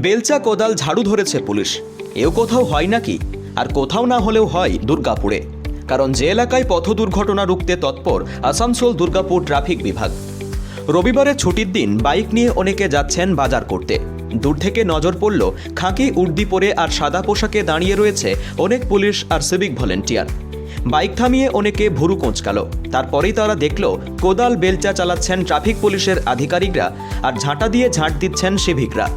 বেলচা কোদাল ঝাড়ু ধরেছে পুলিশ। এও কোথাও হয় নাকি? আর কোথাও না হলেও হয় দুর্গাপুরে। কারণ যে এলাকায় পথ দুর্ঘটনা রুখতে তৎপর আসানসোল দুর্গাপুর ট্রাফিক বিভাগ। রবিবারের ছুটির দিন বাইক নিয়ে অনেকে যাচ্ছেন বাজার করতে। দূর থেকে নজর পড়ল, খাঁকি উর্দি পরে আর সাদা পোশাকে দাঁড়িয়ে রয়েছে অনেক পুলিশ আর সিভিক ভলেন্টিয়ার। বাইক থামিয়ে অনেকে ভুরু কোঁচকালো। তারপরেই তারা দেখল, কোদাল বেলচা চালাচ্ছেন ট্রাফিক পুলিশের আধিকারিকরা আর ঝাঁটা দিয়ে ঝাঁট দিচ্ছেন সিভিকরা।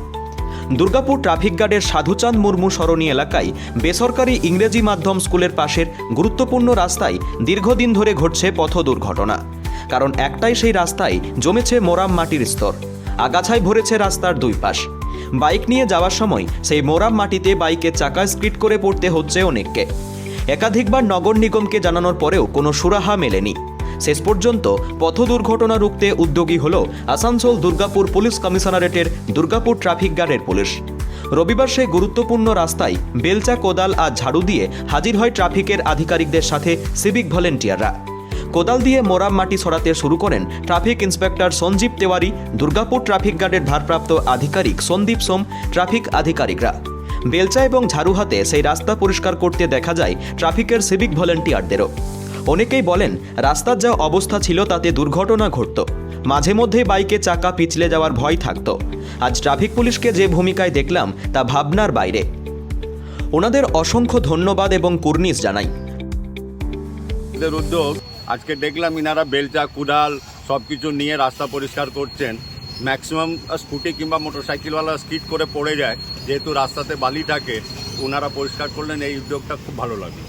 দুর্গাপুর ট্রাফিক গার্ডের সাধুচাঁদ মুর্মু সরণি এলাকায় বেসরকারি ইংরেজি মাধ্যম স্কুলের পাশের গুরুত্বপূর্ণ রাস্তায় দীর্ঘদিন ধরে ঘটছে পথ দুর্ঘটনা। কারণ একটাই সেই রাস্তায় জমেছে মোরাম মাটির স্তর। আগাছায় ভরেছে রাস্তার দুই পাশ। বাইক নিয়ে যাওয়ার সময় সেই মোরাম মাটিতে বাইকের চাকা স্কিড করে পড়তে হচ্ছে অনেককে। একাধিকবার নগর নিগমকে জানানোর পরেও কোনো সুরাহা মেলেনি। শেষ পর্যন্ত পথ দুর্ঘটনা রুখতে উদ্যোগী হল আসানসোল দুর্গাপুর পুলিশ কমিশনারেটের দুর্গাপুর ট্রাফিক গার্ডের পুলিশ। রবিবার সেই গুরুত্বপূর্ণ রাস্তায় বেলচা, কোদাল আর ঝাড়ু দিয়ে হাজির হয় ট্রাফিকের আধিকারিকদের সাথে সিভিক ভলেন্টিয়াররা। কোদাল দিয়ে মোরাম মাটি সরাতে শুরু করেন traffic inspector Sanjeev Tewari, Durgapur traffic গার্ডের ভারপ্রাপ্ত আধিকারিক সন্দীপ সোম, ট্রাফিক আধিকারিকরা। বেলচা এবং ঝাড়ু হাতে সেই রাস্তা পরিষ্কার করতে দেখা যায় ট্রাফিকের সিভিক ভলেন্টিয়ারদেরও। অনেকেই বলেন, রাস্তার যা অবস্থা ছিল তাতে দুর্ঘটনা ঘটত। মাঝে মধ্যে বাইকে চাকা পিছলে যাওয়ার ভয় থাকত। আজ ট্রাফিক পুলিশকে যে ভূমিকায় দেখলাম, তা ভাবনার বাইরে। ওনাদের অসংখ্য ধন্যবাদ এবং কুর্নিশ জানাই। উদ্যোগ, আজকে দেখলাম ইনারা বেলচা, কুড়াল সব কিছু নিয়ে রাস্তা পরিষ্কার করছেন। ম্যাক্সিমাম স্কুটি কিংবা মোটরসাইকেলওয়ালা স্কিড করে পড়ে যায়, যেহেতু রাস্তাতে বালি থাকে, ওনারা পরিষ্কার করলেন, এই উদ্যোগটা খুব ভালো লাগল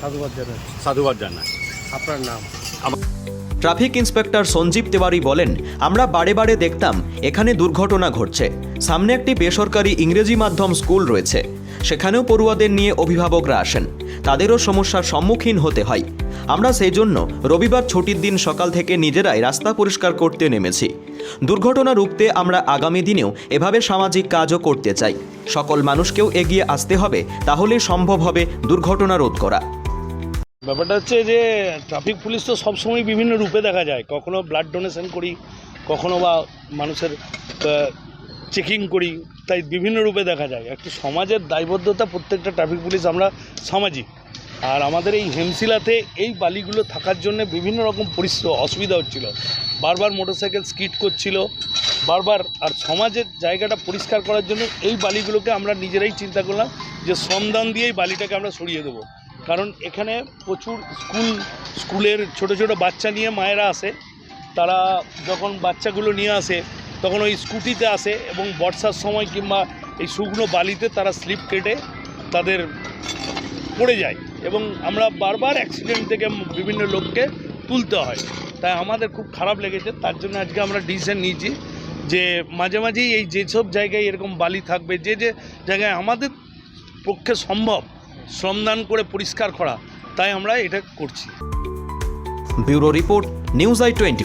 সাধুবাদ জানাই সাধুবাদ জানায় আপনার নাম? ট্রাফিক ইন্সপেক্টর সঞ্জীব তেওয়ারি বলেন আমরা বারে বারে দেখতাম এখানে দুর্ঘটনা ঘটছে। সামনে একটি বেসরকারি ইংরেজি মাধ্যম স্কুল রয়েছে। সেখানেও পড়ুয়াদের নিয়ে অভিভাবকরা আসেন। তাদেরও সমস্যার সম্মুখীন হতে হয়। আমরা সেই জন্য রবিবার ছুটির দিন সকাল থেকে নিজেরাই রাস্তা পরিষ্কার করতে নেমেছি। দুর্ঘটনা রুখতে আমরা আগামী দিনেও এভাবে সামাজিক কাজও করতে চাই। সকল মানুষকেও এগিয়ে আসতে হবে তাহলেই সম্ভব হবে দুর্ঘটনা রোধ করা। ব্যাপারটা হচ্ছে যে ট্রাফিক পুলিশ তো সবসময় বিভিন্ন রূপে দেখা যায়। কখনো ব্লাড ডোনেশন করি, কখনো বা মানুষের চেকিং করি, তাই বিভিন্ন রূপে দেখা যায়। একটি সমাজের দায়বদ্ধতা প্রত্যেকটা ট্রাফিক পুলিশ আমরা সামাজিক। আর আমাদের এই হেমশিলাতে এই বালিগুলো থাকার জন্য বিভিন্ন রকম পরিশ্রম অসুবিধা হচ্ছিল। বারবার মোটরসাইকেল স্কিট করছিল। বারবার আর সমাজের জায়গাটা পরিষ্কার করার জন্য এই বালিগুলোকে আমরা নিজেরাই চিন্তা করলাম যে শ্রমদান দিয়েই বালিটাকে আমরা সরিয়ে দেবো। কারণ এখানে প্রচুর স্কুল, স্কুলের ছোট ছোট বাচ্চা নিয়ে মায়েরা আসে। তারা যখন বাচ্চাগুলো নিয়ে আসে, তখন ওই স্কুটিতে আসে এবং বর্ষার সময় কিংবা এই শুকনো বালিতে তারা স্লিপ কেটে তাদের পড়ে যায় এবং আমরা বারবার অ্যাক্সিডেন্ট থেকে বিভিন্ন লোককে তুলতে হয়। তাই আমাদের খুব খারাপ লেগেছে, তার জন্য আজকে আমরা ডিসিশন নিয়েছি যে মাঝে মাঝেই এই যেসব জায়গায় এরকম বালি থাকবে, যে যে জায়গায় আমাদের পক্ষে সম্ভব শ্রমদান করে পরিষ্কার করা। তাই আমরা এটা করছি। Bureau report news I twenty